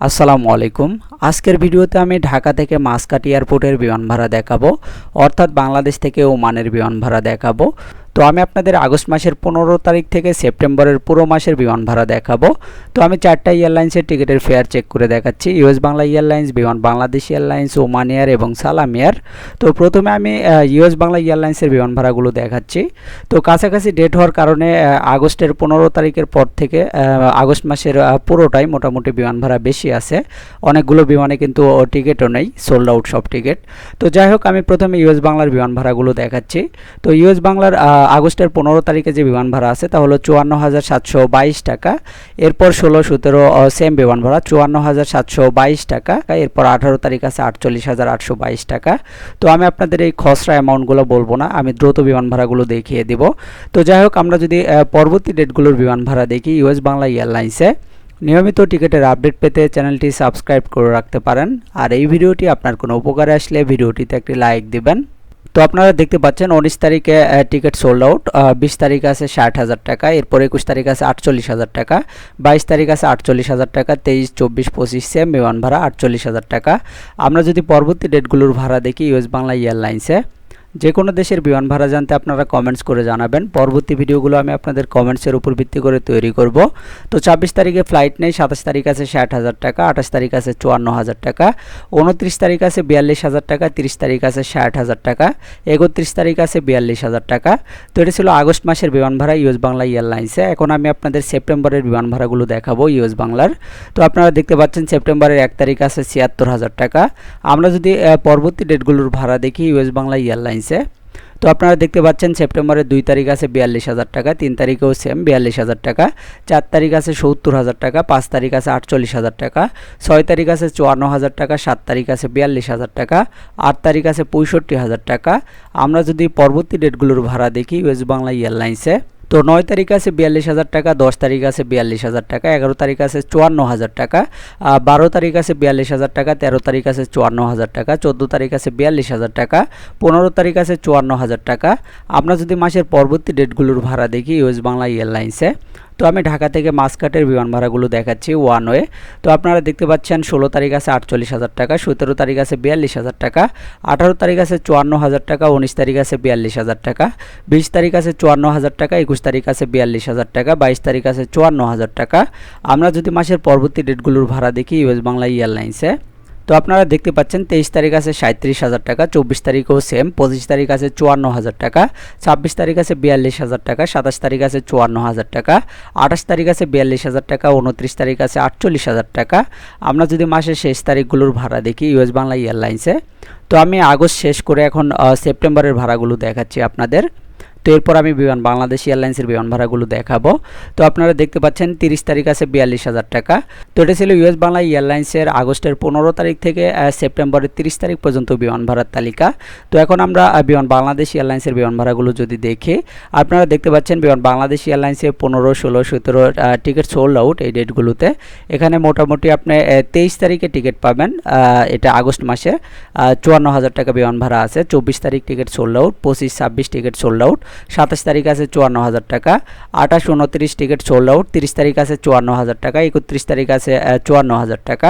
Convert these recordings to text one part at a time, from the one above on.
আসসালামু আলাইকুম। আজকের ভিডিওতে আমি ঢাকা থেকে মাসকাট এয়ারপোর্টের বিমান ভাড়া দেখাবো, অর্থাৎ বাংলাদেশ থেকে ওমানের বিমান ভাড়া দেখাবো। তো আমি আপনাদের আগস্ট মাসের পনেরো তারিখ থেকে সেপ্টেম্বরের পুরো মাসের বিমান ভাড়া দেখাবো। তো আমি চারটা এয়ারলাইন্সের টিকিটের ফেয়ার চেক করে দেখাচ্ছি। ইউএস বাংলা এয়ারলাইন্স বিমান বাংলাদেশ এয়ারলাইন্স ওমান এয়ার এবং সালাম এয়ার তো প্রথমে আমি ইউএস বাংলা এয়ারলাইন্সের বিমান ভাড়াগুলো দেখাচ্ছি। তো কাছাকাছি ডেট হওয়ার কারণে আগস্টের পনেরো তারিখের পর থেকে আগস্ট মাসের পুরোটাই মোটামুটি বিমান ভাড়া বেশি আছে। অনেকগুলো বিমানে কিন্তু টিকিটও নেই সোল্ড আউট সব টিকিট। তো যাই হোক, আমি প্রথমে ইউএস বাংলার বিমান ভাড়াগুলো দেখাচ্ছি। তো ইউএস বাংলার আগস্টের পনেরো তারিখে যে বিমান ভাড়া আছে তা হলো চুয়ান্ন হাজার সাতশো বাইশ টাকা। এরপর ষোলো, সতেরো সেম বিমান ভাড়া চুয়ান্ন হাজার সাতশো বাইশ টাকা। এরপর আঠারো তারিখ আছে আটচল্লিশ হাজার আটশো বাইশ টাকা। তো আমি আপনাদের এই খসড়া অ্যামাউন্টগুলো বলব না, আমি দ্রুত বিমান ভাড়াগুলো দেখিয়ে দিব। তো যাই হোক, আমরা যদি পরবর্তী ডেটগুলোর বিমান ভাড়া দেখি, ইউএস বাংলা এয়ারলাইন্সে। নিয়মিত টিকিটের আপডেট পেতে চ্যানেলটি সাবস্ক্রাইব করে রাখতে পারেন। আর এই ভিডিওটি আপনার কোনো উপকারে আসলে ভিডিওটিতে একটি লাইক দিবেন। তো আপনারা দেখতে পাচ্ছেন উনিশ তারিখে টিকিট সোল্ড আউট বিশ তারিখ আছে ষাট হাজার টাকা, এরপর একুশ তারিখ আছে আটচল্লিশ হাজার টাকা, বাইশ তারিখ আছে আটচল্লিশ হাজার টাকা, তেইশ, চব্বিশ, পঁচিশ সেম বিমান ভাড়া আটচল্লিশ হাজার টাকা। আমরা যদি পরবর্তী ডেটগুলোর ভাড়া দেখি ইউএস বাংলা এয়ারলাইন্সে যে কোনো দেশের বিমান ভাড়া জানতে আপনারা কমেন্টস করে জানাবেন। পরবর্তী ভিডিওগুলো আমি আপনাদের কমেন্টসের উপর ভিত্তি করে তৈরি করব। তো ছাব্বিশ তারিখে ফ্লাইট নেই, সাতাশ তারিখ আছে ষাট হাজার টাকা, আঠাশ তারিখ আছে চুয়ান্ন হাজার টাকা উনত্রিশ তারিখ আছে বিয়াল্লিশ হাজার টাকা, তিরিশ তারিখ আছে ষাট হাজার টাকা, একত্রিশ তারিখ আছে বিয়াল্লিশ হাজার টাকা। তো এটা ছিল আগস্ট মাসের বিমান ভাড়া ইউএস বাংলা এয়ারলাইন্সে এখন আমি আপনাদের সেপ্টেম্বরের বিমান ভাড়াগুলো দেখাবো ইউএস বাংলার। তো আপনারা দেখতে পাচ্ছেন সেপ্টেম্বরের এক তারিখ আছে ছিয়াত্তর হাজার টাকা। আমরা যদি পরবর্তী ডেটগুলোর ভাড়া দেখি, ইউএস বাংলা এয়ারলাইন্সে তো আপনারা দেখতে পাচ্ছেন সেপ্টেম্বরের দুই তারিখ আছে বিয়াল্লিশ হাজার টাকা, তিন তারিখেও সেম বিয়াল্লিশ হাজার টাকা, চার তারিখ আছে সত্তর হাজার টাকা, পাঁচ তারিখ আছে আটচল্লিশ হাজার টাকা, ছয় তারিখ আছে চুয়ান্ন হাজার টাকা, সাত তারিখ আছে বিয়াল্লিশ হাজার টাকা, আট তারিখ আছে পঁয়ষট্টি হাজার টাকা। আমরা যদি পরবর্তী ডেটগুলোর ভাড়া দেখি ওয়েস্ট বাংলা এয়ারলাইন্সে তো নয় তারিখ আছে বিয়াল্লিশ হাজার টাকা, দশ তারিখ আছে বিয়াল্লিশ হাজার টাকা, এগারো তারিখ আছে চুয়ান্ন হাজার টাকা বারো তারিখ আছে বিয়াল্লিশ হাজার টাকা, তেরো তারিখ আছে চুয়ান্ন হাজার টাকা, চোদ্দ তারিখ আছে বিয়াল্লিশ হাজার টাকা, পনেরো তারিখ আছে চুয়ান্ন হাজার টাকা। আমরা যদি মাসের পরবর্তী ডেটগুলোর ভাড়া দেখি, ইউএস বাংলা এয়ারলাইন্সে তো আমি ঢাকা থেকে মাসকাটের বিমান ভাড়াগুলো দেখাচ্ছি ওয়ান ওয়ে তো আপনারা দেখতে পাচ্ছেন ষোলো তারিখ আছে আটচল্লিশ হাজার টাকা, সতেরো তারিখ আছে বিয়াল্লিশ হাজার টাকা, আঠারো তারিখ আছে চুয়ান্ন হাজার টাকা, উনিশ তারিখ আছে বিয়াল্লিশ হাজার টাকা, বিশ তারিখ আছে চুয়ান্ন হাজার টাকা, একুশ তারিখ আছে বিয়াল্লিশ হাজার টাকা, বাইশ তারিখ আছে চুয়ান্ন হাজার টাকা। আমরা যদি মাসের পরবর্তী ডেটগুলোর ভাড়া দেখি, ইউএস বাংলা এয়ারলাইন্সে তো আপনারা দেখতে পাচ্ছেন তেইশ তারিখ আছে সাঁত্রিশ হাজার টাকা, চব্বিশ তারিখও সেম পঁচিশ তারিখ আছে চুয়ান্ন হাজার টাকা, ছাব্বিশ তারিখ আছে বিয়াল্লিশ হাজার টাকা, সাতাশ তারিখ আছে চুয়ান্ন হাজার টাকা, আঠাশ তারিখ আছে বিয়াল্লিশ হাজার টাকা, উনত্রিশ তারিখ আছে আটচল্লিশ হাজার টাকা। আমরা যদি মাসের শেষ তারিখগুলোর ভাড়া দেখি ইউএস বাংলা এয়ারলাইন্সে, তো আমি আগস্ট শেষ করে এখন সেপ্টেম্বরের ভাড়াগুলো দেখাচ্ছি আপনাদের। তো এরপর আমি বিমান, বাংলাদেশ এয়ারলাইন্সের বিমান ভাড়াগুলো দেখাবো। তো আপনারা দেখতে পাচ্ছেন তিরিশ তারিখ আছে বিয়াল্লিশ হাজার টাকা। তো এটা ছিল ইউএস বাংলা এয়ারলাইন্সের আগস্টের পনেরো তারিখ থেকে সেপ্টেম্বরের তিরিশ তারিখ পর্যন্ত বিমান ভাড়ার তালিকা। তো এখন আমরা বিমান, বাংলাদেশ এয়ারলাইন্সের বিমান ভাড়াগুলো যদি দেখি, আপনারা দেখতে পাচ্ছেন বিমান, বাংলাদেশ এয়ারলাইন্সে পনেরো, ষোলো, সতেরো টিকিট সোল্ড আউট এই ডেটগুলোতে। এখানে মোটামুটি আপনি তেইশ তারিখে টিকিট পাবেন এটা আগস্ট মাসে। চুয়ান্ন হাজার টাকা বিমান ভাড়া আছে, চব্বিশ তারিখ টিকিট সোল্ড আউট পঁচিশ, ছাব্বিশ টিকিট সোল্ড আউট সাতাশ তারিখ আছে চুয়ান্ন হাজার টাকা, আঠাশ, উনত্রিশ টিকিট সোল্ড আউট তিরিশ তারিখ আছে চুয়ান্ন হাজার টাকা, একত্রিশ তারিখ আছে চুয়ান্ন হাজার টাকা।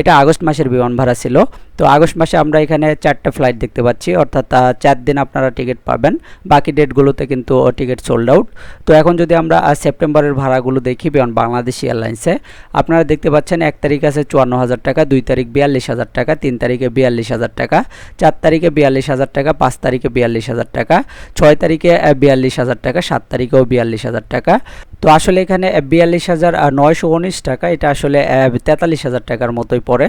এটা আগস্ট মাসের বিমান ভাড়া ছিল। তো আগস্ট মাসে আমরা এখানে চারটে ফ্লাইট দেখতে পাচ্ছি, অর্থাৎ চার দিন আপনারা টিকিট পাবেন। বাকি ডেটগুলোতে কিন্তু টিকিট সোল্ড আউট তো এখন যদি আমরা সেপ্টেম্বরের ভাড়াগুলো দেখি বিমান বাংলাদেশ এয়ারলাইন্সে আপনারা দেখতে পাচ্ছেন এক তারিখ আছে চুয়ান্ন হাজার টাকা, দুই তারিখ বিয়াল্লিশ হাজার টাকা, তিন তারিখে বিয়াল্লিশ হাজার টাকা, চার তারিখে বিয়াল্লিশ হাজার টাকা, পাঁচ তারিখে বিয়াল্লিশ হাজার টাকা, ছয় তারিখে বিয়াল্লিশ হাজার টাকা, সাত তারিখেও বিয়াল্লিশ হাজার টাকা। তো আসলে এখানে বিয়াল্লিশ হাজার নয়শো উনিশ টাকা, এটা আসলে তেতাল্লিশ হাজার টাকার মতোই পড়ে।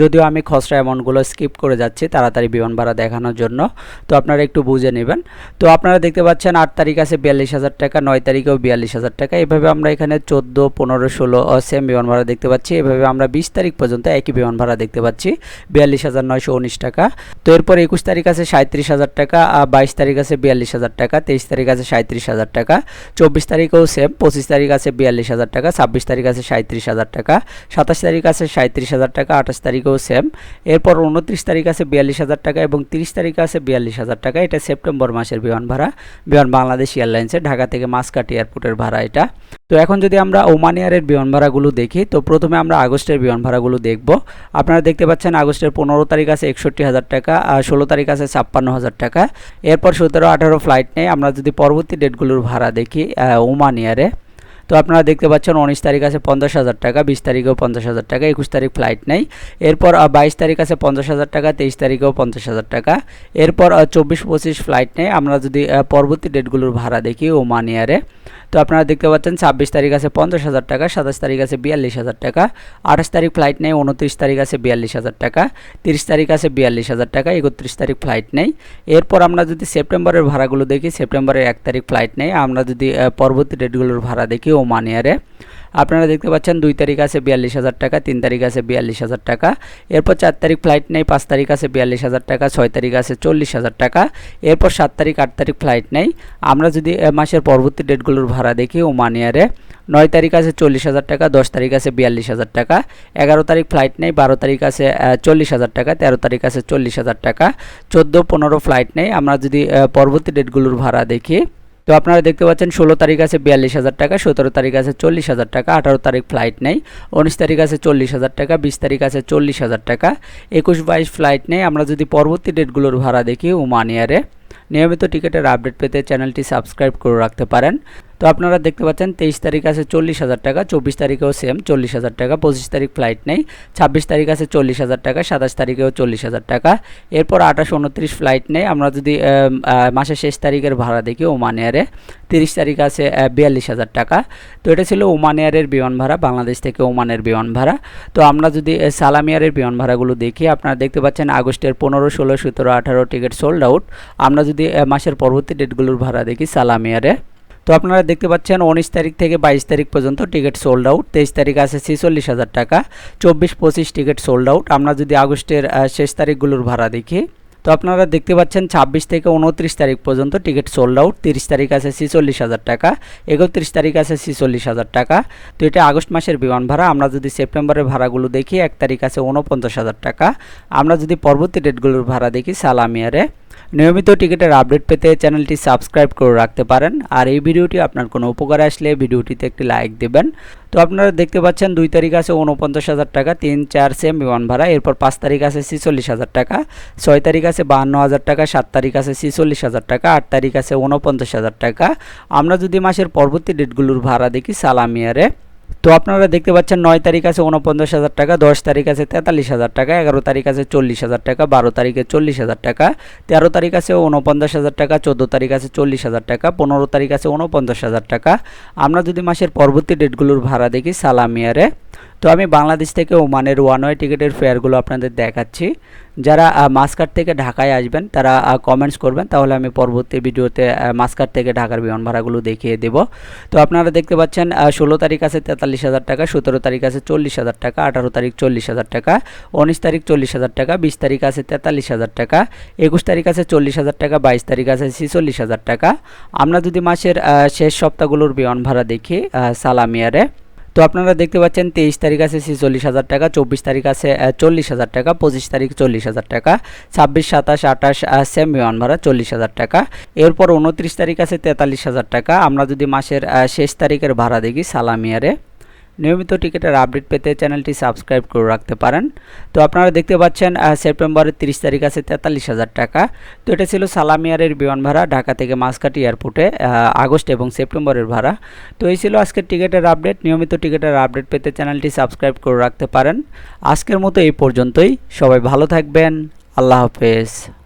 যদিও আমি খসড়া অ্যামাউন্টগুলো স্কিপ করে যাচ্ছি তাড়াতাড়ি বিমান ভাড়া দেখানোর জন্য। তো আপনারা একটু বুঝে নেবেন। তো আপনারা দেখতে পাচ্ছেন, আট তারিখ আছে বিয়াল্লিশ হাজার টাকা, নয় তারিখেও বিয়াল্লিশ হাজার টাকা। এভাবে আমরা এখানে চোদ্দ, পনেরো, ষোলো সেম বিমান ভাড়া দেখতে পাচ্ছি। এভাবে আমরা বিশ তারিখ পর্যন্ত একই বিমান ভাড়া দেখতে পাচ্ছি, বিয়াল্লিশ হাজার নয়শো উনিশ টাকা। তো এরপর একুশ তারিখ আছে সাঁত্রিশ হাজার টাকা বাইশ তারিখ আছে বিয়াল্লিশ হাজার টাকা। তেইশ তারিখ আছে সাঁত্রিশ হাজার টাকা, চব্বিশ তারিখেও সেম পঁচিশ তারিখ আছে বিয়াল্লিশ হাজার টাকা, ছাব্বিশ তারিখ আছে সাঁত্রিশ হাজার টাকা, সাতাশ তারিখ আছে সাঁত্রিশ হাজার টাকা, আঠাশ তারিখেও সেম এরপর উনত্রিশ তারিখ আছে বিয়াল্লিশ হাজার টাকা এবং তিরিশ তারিখ আছে বিয়াল্লিশ হাজার টাকা, এটা সেপ্টেম্বর মাসের বিমান ভাড়া, বিমান বাংলাদেশ এয়ারলাইন্সের ঢাকা থেকে মাসকাট এয়ারপোর্টের ভাড়া এটা। তো এখন যদি আমরা ওমান এয়ারের বিমান ভাড়াগুলো দেখি, তো প্রথমে আমরা আগস্টের বিমান ভাড়াগুলো দেখব। আপনারা দেখতে পাচ্ছেন আগস্টের পনেরো তারিখ আছে একষট্টি হাজার টাকা, আর ষোলো তারিখ আছে ছাপ্পান্ন হাজার টাকা। এরপর সতেরো আঠারো ফ্লাইট নেই আমরা যদি পরবর্তী ডেটগুলোর ভাড়া দেখি ওমান ইয়ারে, তো আপনারা দেখতে পাচ্ছেন উনিশ তারিখ আছে পঞ্চাশ হাজার টাকা, বিশ তারিখেও পঞ্চাশ হাজার টাকা, একুশ তারিখ ফ্লাইট নেই। এরপর বাইশ তারিখ আছে পঞ্চাশ হাজার টাকা, তেইশ তারিখেও পঞ্চাশ হাজার টাকা। এরপর চব্বিশ পঁচিশ ফ্লাইট নেই। আমরা যদি পরবর্তী ডেটগুলোর ভাড়া দেখি ওমান এয়ারে তো আপনারা দেখতে পাচ্ছেন, ছাব্বিশ তারিখ আছে পঞ্চাশ হাজার টাকা, সাতাশ তারিখ আছে বিয়াল্লিশ হাজার টাকা, আঠাশ তারিখ ফ্লাইট নেই, উনত্রিশ তারিখ আছে বিয়াল্লিশ হাজার টাকা, তিরিশ তারিখ আছে বিয়াল্লিশ হাজার টাকা, একত্রিশ তারিখ ফ্লাইট নেই। এরপর আমরা যদি সেপ্টেম্বরের ভাড়াগুলো দেখি, সেপ্টেম্বরের এক তারিখ ফ্লাইট নেই, আমরা যদি পরবর্তী ডেটগুলোর ভাড়া দেখি ওমান এয়ারে আপনারা দেখতে পাচ্ছেন দুই তারিখ আছে বিয়াল্লিশ হাজার টাকা, তিন তারিখ আছে বিয়াল্লিশ হাজার টাকা। এরপর চার তারিখ ফ্লাইট নেই, পাঁচ তারিখ আছে বিয়াল্লিশ হাজার টাকা, ছয় তারিখ আছে চল্লিশ হাজার টাকা। এরপর সাত তারিখ, আট তারিখ ফ্লাইট নেই। আমরা যদি এ মাসের পরবর্তী ডেটগুলোর ভাড়া দেখি ওমান এয়ারে, নয় তারিখ আছে চল্লিশ হাজার টাকা, দশ তারিখ আছে বিয়াল্লিশ হাজার টাকা। এগারো তারিখ ফ্লাইট নেই, বারো তারিখ আছে চল্লিশ হাজার টাকা, তেরো তারিখ আছে চল্লিশ হাজার টাকা। চোদ্দ, পনেরো ফ্লাইট নেই। আমরা যদি পরবর্তী ডেটগুলোর ভাড়া দেখি তো আপনারা দেখতে পাচ্ছেন, ষোলো তারিখ আছে বিয়াল্লিশ হাজার টাকা, সতেরো তারিখ আছে চল্লিশ হাজার টাকা, আঠারো তারিখ ফ্লাইট নেই, উনিশ তারিখ আছে চল্লিশ হাজার টাকা, বিশ তারিখ আছে চল্লিশ হাজার টাকা, একুশ বাইশ ফ্লাইট নেই, আমরা যদি পরবর্তী ডেটগুলোর ভাড়া দেখি ওমান ইয়ারে নিয়মিত টিকিটের আপডেট পেতে চ্যানেলটি সাবস্ক্রাইব করে রাখতে পারেন। তো আপনারা দেখতে পাচ্ছেন, তেইশ তারিখ আছে চল্লিশ হাজার টাকা, চব্বিশ তারিখেও সেম চল্লিশ হাজার টাকা, পঁচিশ তারিখ ফ্লাইট নেই, ছাব্বিশ তারিখ আছে চল্লিশ হাজার টাকা, সাতাশ তারিখেও চল্লিশ হাজার টাকা। এরপর আঠাশ উনত্রিশ ফ্লাইট নেই, আমরা যদি মাসের শেষ তারিখের ভাড়া দেখি ওমান এয়ারে তিরিশ তারিখ আছে বিয়াল্লিশ হাজার টাকা। তো এটা ছিল ওমান এয়ারের বিমান ভাড়া, বাংলাদেশ থেকে ওমানের বিমান ভাড়া। তো আমরা যদি সালাম এয়ারের বিমান ভাড়াগুলো দেখি, আপনারা দেখতে পাচ্ছেন আগস্টের পনেরো, ষোলো, সতেরো, আঠারো টিকিট সোল্ড আউট আমরা যদি মাসের পরবর্তী ডেটগুলোর ভাড়া দেখি সালাম এয়ারে তো আপনারা দেখতে পাচ্ছেন উনিশ তারিখ থেকে বাইশ তারিখ পর্যন্ত টিকিট সোল্ড আউট তেইশ তারিখ আছে ছেচল্লিশ হাজার টাকা, চব্বিশ পঁচিশ টিকিট সোল্ড আউট আমরা যদি আগস্টের শেষ তারিখগুলোর ভাড়া দেখি তো আপনারা দেখতে পাচ্ছেন ছাব্বিশ থেকে উনত্রিশ তারিখ পর্যন্ত টিকিট সোল্ড আউট তিরিশ তারিখ আছে ছিচল্লিশ হাজার টাকা, একত্রিশ তারিখ আছে ছিচল্লিশ হাজার টাকা। তো এটা আগস্ট মাসের বিমান ভাড়া, আমরা যদি সেপ্টেম্বরের ভাড়াগুলো দেখি, এক তারিখ আছে উনপঞ্চাশ হাজার টাকা। আমরা যদি পরবর্তী ডেটগুলোর ভাড়া দেখি সালামিয়ারে নিয়মিত টিকিটের আপডেট পেতে চ্যানেলটি সাবস্ক্রাইব করে রাখতে পারেন। আর এই ভিডিওটি আপনার কোনো উপকার আসলে ভিডিওটিতে একটি লাইক দেবেন। তো আপনারা দেখতে পাচ্ছেন দুই তারিখ আছে উনপঞ্চাশ হাজার টাকা, তিন, চার সেম বিমান ভাড়া। এরপর পাঁচ তারিখ আছে ছিচল্লিশ হাজার টাকা, ছয় তারিখ আছে বাহান্ন হাজার টাকা, সাত তারিখ আছে ছিচল্লিশ হাজার টাকা, আট তারিখ আছে উনপঞ্চাশ হাজার টাকা। আমরা যদি মাসের পরবর্তী ডেটগুলোর ভাড়া দেখি, সালামিয়ারে তো আপনারা দেখতে পাচ্ছেন নয় তারিখ আছে উনপঞ্চাশ হাজার টাকা, দশ তারিখ আছে তেতাল্লিশ হাজার টাকা, এগারো তারিখ আছে চল্লিশ হাজার টাকা, বারো তারিখে চল্লিশ হাজার টাকা, তেরো তারিখ আছে উনপঞ্চাশ হাজার টাকা, চোদ্দ তারিখ আছে চল্লিশ হাজার টাকা, পনেরো তারিখ আছে উনপঞ্চাশ হাজার টাকা। আমরা যদি মাসের পরবর্তী ডেটগুলোর ভাড়া দেখি সালামিয়ারে তো আমি বাংলাদেশ থেকে ওমানের ওয়ান ওয়ে টিকিটের ফেয়ারগুলো আপনাদের দেখাচ্ছি। যারা মাসকাট থেকে ঢাকায় আসবেন, তারা কমেন্টস করবেন, তাহলে আমি পরবর্তী ভিডিওতে মাসকাট থেকে ঢাকার বিমান ভাড়াগুলো দেখিয়ে দেব। তো আপনারা দেখতে পাচ্ছেন ষোলো তারিখ আছে তেতাল্লিশ হাজার টাকা, সতেরো তারিখ আছে চল্লিশ হাজার টাকা, আঠারো তারিখ চল্লিশ হাজার টাকা, উনিশ তারিখ চল্লিশ হাজার টাকা, বিশ তারিখ আছে তেতাল্লিশ হাজার টাকা, একুশ তারিখ আছে চল্লিশ হাজার টাকা, বাইশ তারিখ আছে ছিচল্লিশ হাজার টাকা। আমরা যদি মাসের শেষ সপ্তাহগুলোর বিমান ভাড়া দেখি সালামিয়ারে তো আপনারা দেখতে পাচ্ছেন তেইশ তারিখ আছে ছেচল্লিশ হাজার টাকা, চব্বিশ তারিখ আছে চল্লিশ হাজার টাকা, পঁচিশ তারিখ চল্লিশ হাজার টাকা, ছাব্বিশ, সাতাশ, আঠাশ সেম বিমান ভাড়া চল্লিশ হাজার টাকা। এরপর উনত্রিশ তারিখ আছে তেতাল্লিশ হাজার টাকা। আমরা যদি মাসের শেষ তারিখের ভাড়া দেখি সালামিয়ারে নিয়মিত টিকিটের আপডেট পেতে চ্যানেলটি সাবস্ক্রাইব করে রাখতে পারেন। তো আপনারা দেখতে পাচ্ছেন সেপ্টেম্বরের তিরিশ তারিখ আছে তেতাল্লিশ হাজার টাকা। তো এটা ছিল সালামিয়ারের বিমান ভাড়া ঢাকা থেকে মাসকাটি এয়ারপোর্টে আগস্ট এবং সেপ্টেম্বরের ভাড়া। তো এই ছিল আজকের টিকিটের আপডেট। নিয়মিত টিকিটের আপডেট পেতে চ্যানেলটি সাবস্ক্রাইব করে রাখতে পারেন। আজকের মতো এই পর্যন্তই। সবাই ভালো থাকবেন। আল্লাহ হাফেজ।